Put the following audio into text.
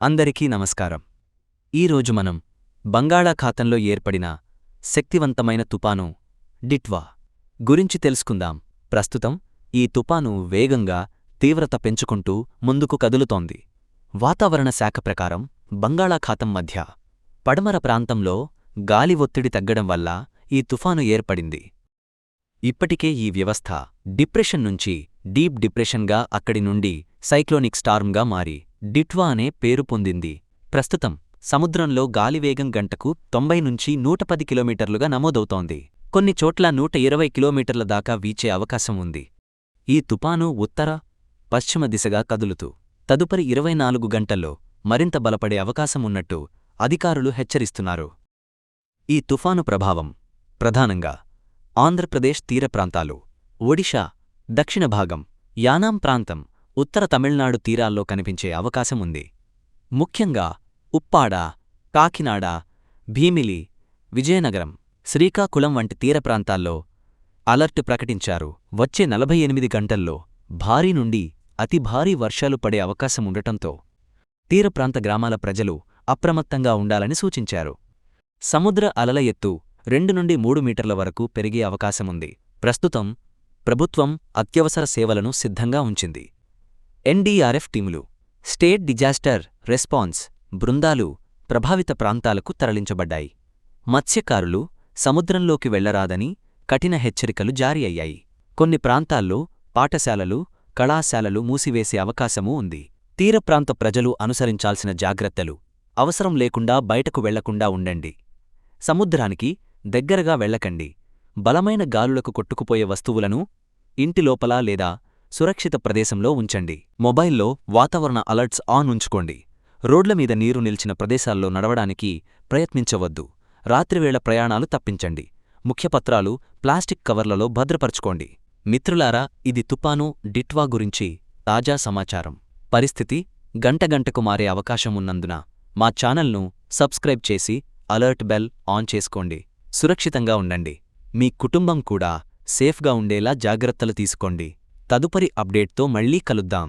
అందరికీ నమస్కారం. ఈరోజు మనం బంగాళాఖాతంలో ఏర్పడిన శక్తివంతమైన తుపాను డిట్వా గురించి తెలుసుకుందాం. ప్రస్తుతం ఈ తుపాను వేగంగా తీవ్రత పెంచుకుంటూ ముందుకు కదులుతోంది. వాతావరణ శాఖ ప్రకారం బంగాళాఖాతం మధ్య పడమర ప్రాంతంలో గాలి ఒత్తిడి తగ్గడం వల్ల ఈ తుఫాను ఏర్పడింది. ఇప్పటికే ఈ వ్యవస్థ డిప్రెషన్ నుంచి డీప్ డిప్రెషన్గా అక్కడి నుండి సైక్లోనిక్ స్టార్మ్గా మారి డిట్వా అనే పేరు పొందింది. ప్రస్తుతం సముద్రంలో గాలివేగం గంటకు తొంభై నుంచి నూట పది కిలోమీటర్లుగా నమోదవుతోంది. కొన్ని చోట్ల నూట ఇరవై కిలోమీటర్ల దాకా వీచే అవకాశం ఉంది. ఈ తుపాను ఉత్తర పశ్చిమ దిశగా కదులుతూ తదుపరి ఇరవై నాలుగు గంటల్లో మరింత బలపడే అవకాశం ఉన్నట్టు అధికారులు హెచ్చరిస్తున్నారు. ఈ తుఫాను ప్రభావం ప్రధానంగా ఆంధ్రప్రదేశ్ తీర ప్రాంతాలు ఒడిషా దక్షిణ భాగం యానాం ప్రాంతం ఉత్తర తమిళనాడు తీరాల్లో కనిపించే అవకాశం ఉంది. ముఖ్యంగా ఉప్పాడ కాకినాడ భీమిలి విజయనగరం శ్రీకాకుళం వంటి తీర ప్రాంతాల్లో అలర్ట్ ప్రకటించారు. వచ్చే నలభై ఎనిమిది గంటల్లో భారీ నుండి అతి భారీ వర్షాలు పడే అవకాశం ఉండటంతో తీర ప్రాంత గ్రామాల ప్రజలు అప్రమత్తంగా ఉండాలని సూచించారు. సముద్ర అలల ఎత్తు రెండు నుండి మూడు మీటర్ల వరకు పెరిగే అవకాశముంది ప్రస్తుతం ప్రభుత్వం అత్యవసర సేవలను సిద్ధంగా ఉంచింది. ఎన్డీఆర్ఎఫ్ టీములు స్టేట్ డిజాస్టర్ రెస్పాన్స్ బృందాలు ప్రభావిత ప్రాంతాలకు తరలించబడ్డాయి. మత్స్యకారులు సముద్రంలోకి వెళ్ళరాదని కఠిన హెచ్చరికలు జారీ అయ్యాయి. కొన్ని ప్రాంతాల్లో పాఠశాలలు కళాశాలలు మూసివేసే అవకాశమూ ఉంది. తీర ప్రాంత ప్రజలు అనుసరించాల్సిన జాగ్రత్తలు అవసరం లేకుండా బయటకు వెళ్ళకుండా ఉండండి. సముద్రానికి దగ్గరగా వెళ్ళకండి బలమైన గాలులకు కొట్టుకుపోయే వస్తువులను ఇంటి లోపల లేదా సురక్షిత ప్రదేశంలో ఉంచండి. మొబైల్లో వాతావరణ అలర్ట్స్ ఆన్ ఉంచుకోండి. రోడ్ల మీద నీరు నిలిచిన ప్రదేశాల్లో నడవడానికి ప్రయత్నించవద్దు. రాత్రివేళ ప్రయాణాలు తప్పించండి. ముఖ్యపత్రాలు ప్లాస్టిక్ కవర్లలో భద్రపరచుకోండి. మిత్రులారా ఇది తుపాను డిట్వా గురించి తాజా సమాచారం. పరిస్థితి గంటగంటకు మారే అవకాశం ఉన్నందున మా ఛానల్ను సబ్స్క్రైబ్ చేసి అలర్ట్ బెల్ ఆన్ చేసుకోండి. సురక్షితంగా ఉండండి. మీ కుటుంబం కూడా సేఫ్గా ఉండేలా జాగ్రత్తలు తీసుకోండి. తదుపరి అప్డేట్తో మళ్ళీ కలుద్దాం.